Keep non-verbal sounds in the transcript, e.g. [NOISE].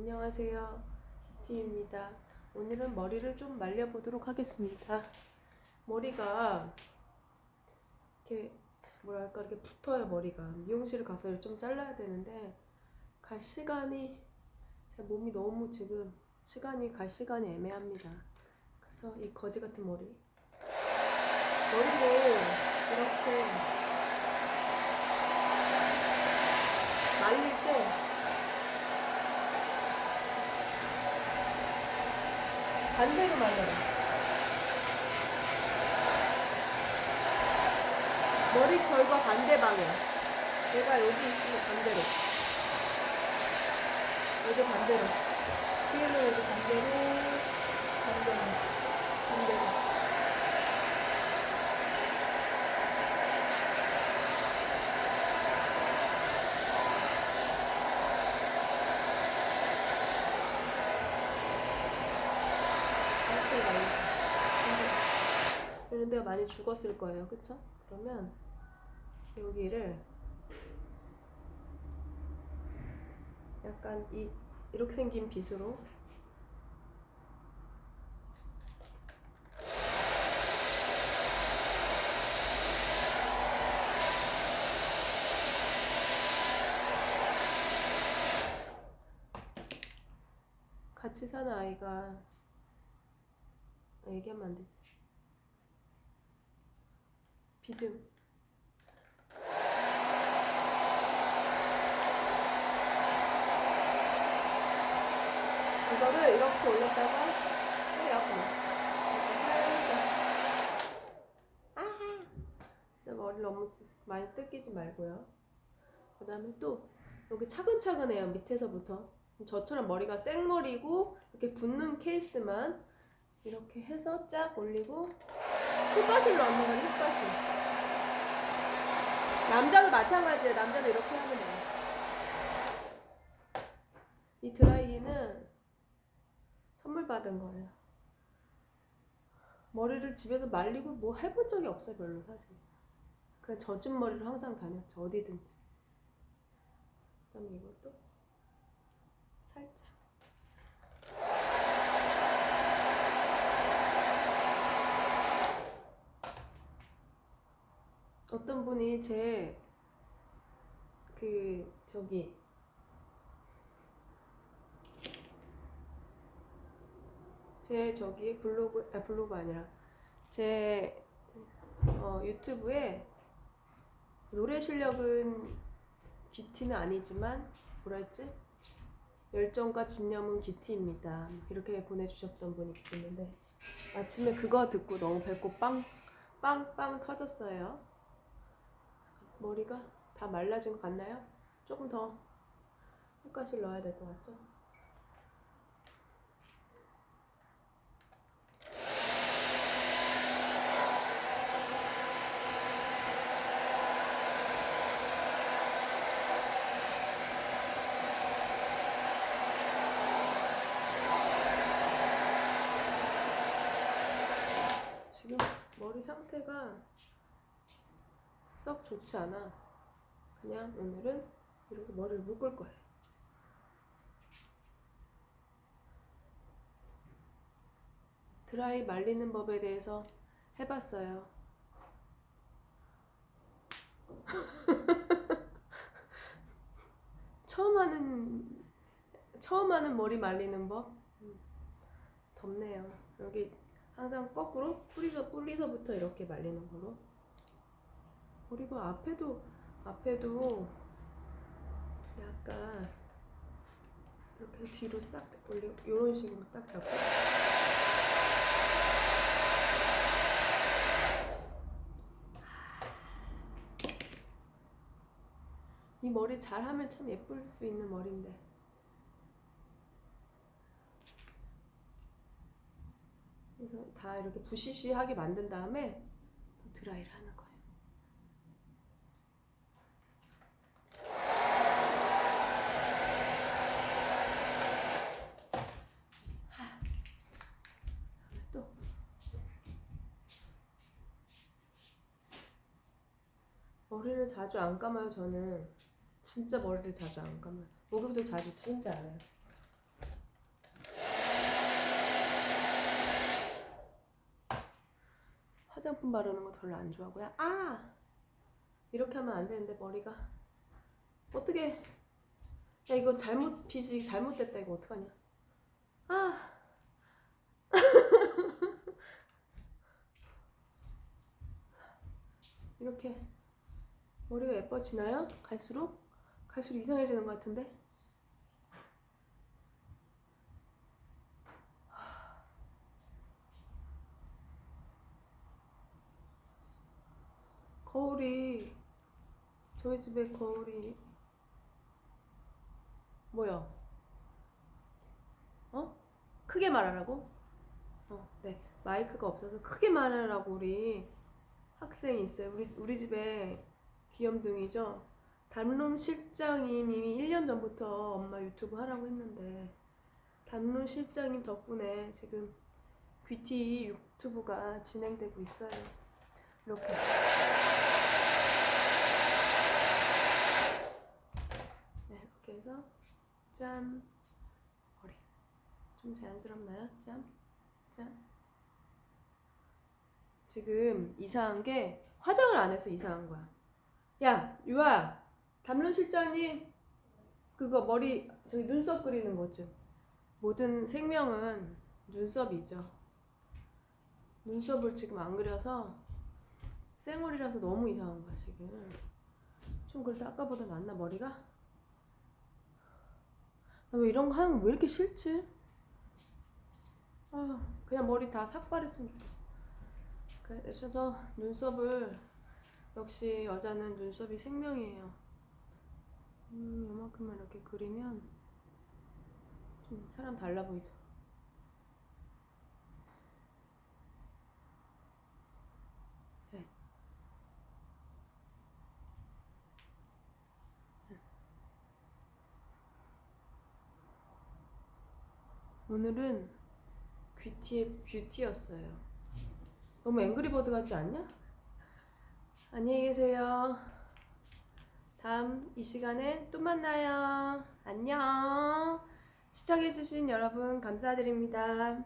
안녕하세요. 키티입니다. 오늘은 머리를 좀 말려보도록 하겠습니다. 머리가 이렇게 뭐랄까 이렇게 붙어요 머리가 미용실 가서 좀 잘라야 되는데 갈 시간이 제 몸이 너무 지금 시간이 갈 시간이 애매합니다. 그래서 이 거지 같은 머리 머리를 이렇게 말릴 때 반대로 말려요. 머리 결과 반대 방향. 내가 여기 있으면 반대로. 여기 반대로. 뒤에는 여기 반대로. 반대로. 반대로. 이렇게 말려. 데가 많이 죽었을 거예요. 그쵸? 그러면 여기를 약간 이 이렇게 생긴 빗으로 같이 사는 아이가 아, 얘기하면 안 되지. 비듬. 이거를 이렇게 올렸다가 앞으로 이렇게 살짝 아 근데 머리 너무 많이 뜯기지 말고요. 그 다음에 또 여기 차근차근해요 밑에서부터. 저처럼 머리가 생머리고 이렇게 붙는 케이스만 이렇게 해서 쫙 올리고 흙가실로 얻는 건 흙가실 남자도 마찬가지예요 남자도 이렇게 하면 돼요 이 드라이기는 선물 받은 거예요. 머리를 집에서 말리고 뭐 해본 적이 없어요, 별로 사실. 그냥 젖은 머리로 항상 다녔죠, 어디든지. 그다음에 이것도 살짝. 어떤 분이 제 그 저기 제 저기 블로그 아 블로그 아니라 제 어, 유튜브에 노래 실력은 귀티는 아니지만 뭐라 했지? 열정과 진념은 귀티입니다. 이렇게 보내주셨던 분이 있는데 아침에 그거 듣고 너무 배꼽 빵 빵빵 터졌어요 머리가 다 말라진 것 같나요? 조금 더 흙가실 넣어야 될 것 같죠? 지금 머리 상태가 썩 좋지 않아. 그냥 오늘은 이렇게 머리를 묶을 거예요. 드라이 말리는 법에 대해서 해봤어요. [LAUGHS] 처음 하는 처음 하는 머리 말리는 법 음, 덥네요. 여기 항상 거꾸로 뿌리서 뿌리서부터 이렇게 말리는 거로. 그리고 앞에도 앞에도 약간 이렇게 뒤로 싹 올리고 이런 식으로 딱 잡고. 이 머리 잘하면 참 예쁠 수 있는 머리인데. 그래서 다 이렇게 부시시하게 만든 다음에 또 드라이를 하는 거예요. 머리를 자주 안 감아요 저는. 진짜 머리를 자주 안 감아요. 목욕도 자주 진짜 안 해요. 화장품 바르는 거 별로 안 좋아하고요. 아! 이렇게 하면 안 되는데 머리가. 어떻게 야 이거 잘못 빗이 잘못됐다 이거 어떡하냐. 아! [LAUGHS] 이렇게. 머리가 예뻐지나요? 갈수록 갈수록 이상해지는 것 같은데. 거울이 저희 집에 거울이 뭐야? 어? 크게 말하라고? 어, 네. 마이크가 없어서 크게 말하라고 우리 학생이 있어요. 우리 우리 집에 귀염둥이죠. 담론 실장님 이미 1년 전부터 엄마 유튜브 하라고 했는데 담론 실장님 덕분에 지금 귀티 유튜브가 진행되고 있어요. 이렇게 네, 이렇게 해서 짠 머리 좀 자연스럽나요? 짠, 짠. 지금 이상한 게 화장을 안 해서 이상한 거야. 야, 유아, 담론 실장님 그거 머리 저기 눈썹 그리는 거죠. 모든 생명은 눈썹이죠. 눈썹을 지금 안 그려서 쌩얼이라서 너무 이상한 거야 지금. 좀 그래도 아까보다 낫나 머리가? 나 왜 이런 거 하는 거 왜 이렇게 싫지? 아 그냥 머리 다 삭발했으면 좋겠어. 그래서 눈썹을 역시 여자는 눈썹이 생명이에요. 음, 요만큼만 이렇게 그리면 좀 사람 달라 보이죠. 네. 오늘은 뷰티의 뷰티였어요. 너무 앵그리버드 같지 않냐? 안녕히 계세요. 다음 이 시간에 또 만나요. 안녕. 시청해주신 여러분 감사드립니다.